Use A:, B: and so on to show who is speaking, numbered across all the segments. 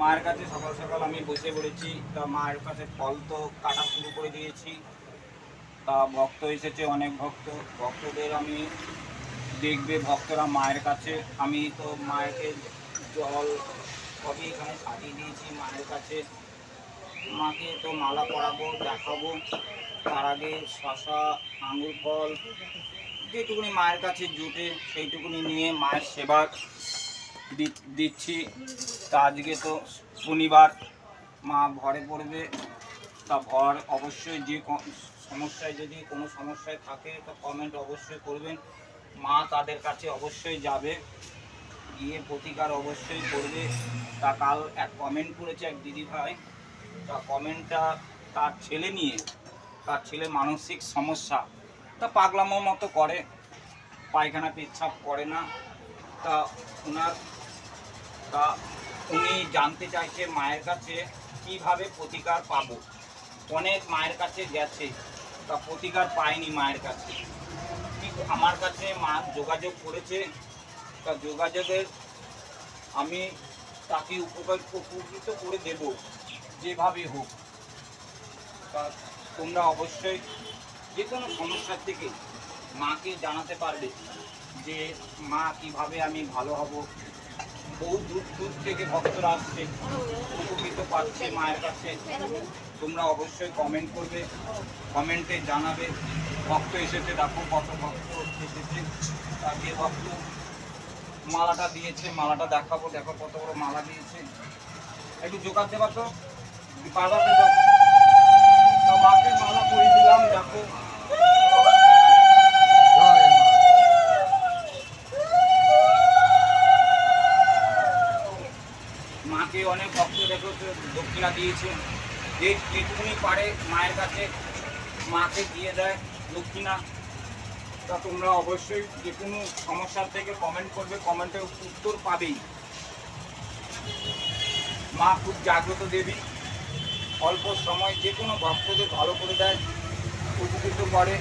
A: মায়ের কাছে সকাল সকাল আমি বসে পড়েছি। তা মায়ের কাছে ফল তো কাটা শুরু করে দিয়েছি। তা ভক্ত এসেছে, অনেক ভক্ত। ভক্তদের আমি দেখবে, ভক্তরা মায়ের কাছে। আমি তো মায়েরকে জল সবই এখানে সাজিয়ে দিয়েছি মায়ের কাছে। মাকে তো মালা পরাবো, দেখাবো। তার আগে শশা, আঙুর ফল, যেটুকুনি মায়ের কাছে জুটে সেইটুকুনি নিয়ে মায়ের সেবা দিচ্ছি। তা আজকে তো শনিবার মা ভরে পড়বে। তা ঘর অবশ্যই যে সমস্যায় যদি কোনো সমস্যায় থাকে, তো কমেন্ট অবশ্যই করবেন। মা তাদের কাছে অবশ্যই যাবে। গিয়ে প্রতিকার অবশ্যই করবে। তা কাল এক কমেন্ট করেছে এক দিদি ভাই তা কমেন্টটা তার ছেলে নিয়ে, তার ছেলে মানসিক সমস্যা। তা পাগলামো মতো করে। পায়খানা পেচ্ছাপ করে না। তা ওনার তা উনি জানতে চাইছে মায়ের কাছে কীভাবে প্রতিকার পাবো। অনেক মায়ের কাছে গেছে, তা প্রতিকার পায়নি মায়ের কাছে। আমার কাছে মা যোগাযোগ করেছে, তা যোগাযোগের আমি তাকে উপকার উপকৃত করে দেব, যেভাবে হোক। তা তোমরা অবশ্যই যে কোনো সমস্যার থেকে মাকে জানাতে পারবে যে, মা, কীভাবে আমি ভালো হব? বহু দূর দূর থেকে ভক্তরা আসছে, উপকৃত পাচ্ছে, মায়ের কাছে। তোমরা অবশ্যই কমেন্ট করবে কমেন্টে জানাবে। ভক্ত এসেছে, দেখো কত ভক্ত এসেছে। তার যে ভক্ত মালাটা দিয়েছে, মালাটা দেখাবো, দেখো কত বড় মালা দিয়েছে। একটু জোগাড় দেবা তো? পারবা তো মাকে মালা পরিয়ে দিলাম, দেখো মাকে অনেক ভক্ত দেখো তো দক্ষিণা দিয়েছে যে যেটুকুনি পারে মায়ের কাছে মাকে দিয়ে দেয় দক্ষিণা তা তোমরা অবশ্যই যে কোনো সমস্যার থেকে কমেন্ট করবে কমেন্টে উত্তর পাবেই। মা খুব জাগ্রত দেবী, অল্প সময় যে কোনো ভক্তদের ভালো করে দেয়, উপকৃত করে।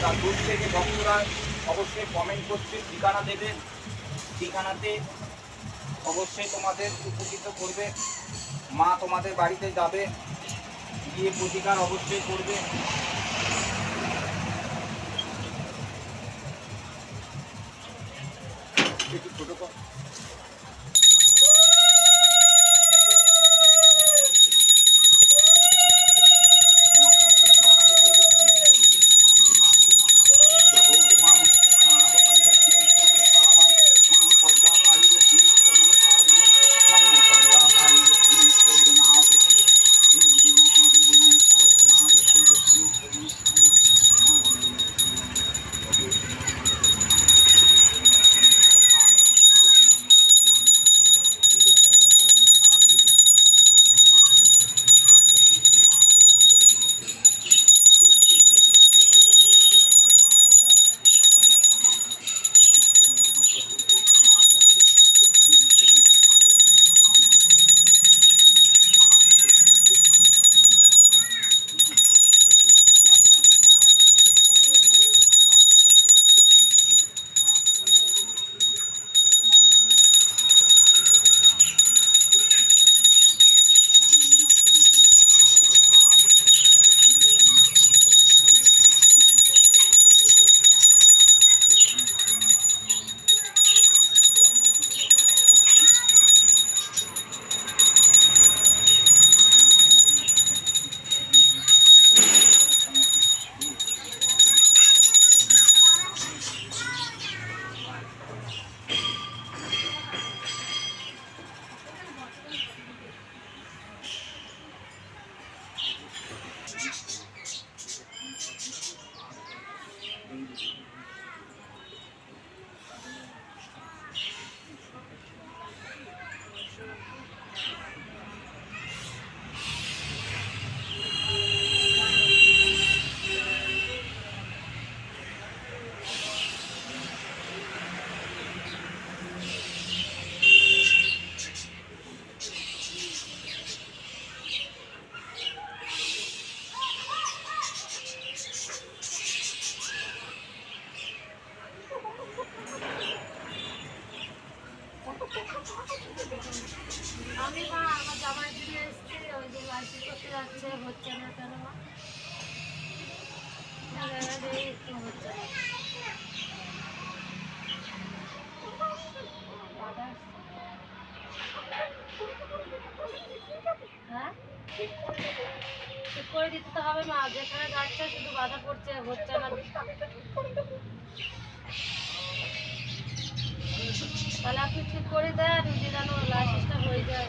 A: তা দূর থেকে ভক্তরা অবশ্যই কমেন্ট করছে, ঠিকানা দেবে। ঠিকানাতে অবশ্যই তোমাদের উপকৃত করবে। মা তোমাদের বাড়িতে যাবে গিয়ে প্রতিকার অবশ্যই করবে। করে
B: দিতে তো হবে না যেখানে যাচ্ছে শুধু বাধা পড়ছে, হচ্ছে না। তাহলে আপনি ঠিক করে দেন, যে যেন লাইসেন্সটা হয়ে যায়।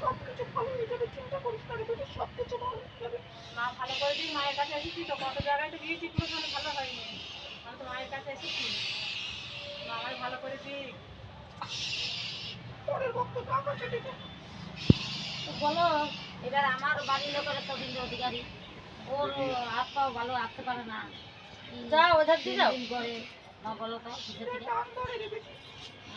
C: সব কিছু ভালো
B: হয়ে
C: যাবে চিন্তা করিস সব কিছু
B: মা ভালো করে দিই মায়ের কাছে এসেছি তো কত জায়গায় তো গিয়েছি ভালো হয়নি। আমি তো মায়ের কাছে এসেছি। মা আমার ভালো করে
C: দিই। বক্তব্য
B: আমার বলো এবার আমার বাড়ির লোকের প্রবীণ অধিকারী। ওর হাত ভালো আসতে পারে না। যা ওদের দিয়ে যাও। করে মা বলো তো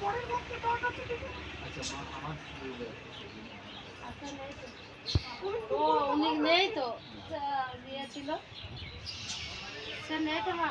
C: পরের ভক্ত তোর ও নেই তো।
B: আচ্ছা, নিয়ে
C: ছিল।
B: আচ্ছা, স্যার নেই তো মা।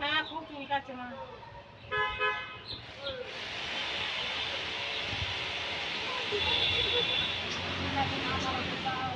B: হ্যাঁ খুব চুলকাচ্ছে মা Thank
C: you.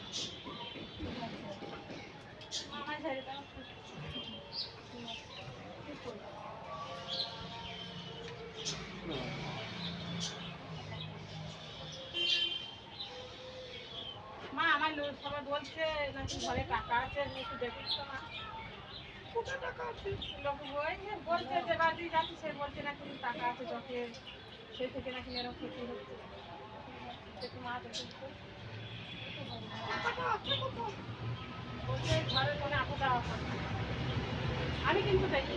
C: মা
B: আমার
C: সবাই বলছে নাকি ঘরে টাকা আছে একটু দেখিস মা।
D: টাকা আছে?
C: লোক যে বলছে যে বাড়ি যাচ্ছে সে বলছে নাকি টাকা আছে যকে সে থেকে নাকি এরকম ক্ষতি হচ্ছে। মা দেখুন আমি কিন্তু দেখি।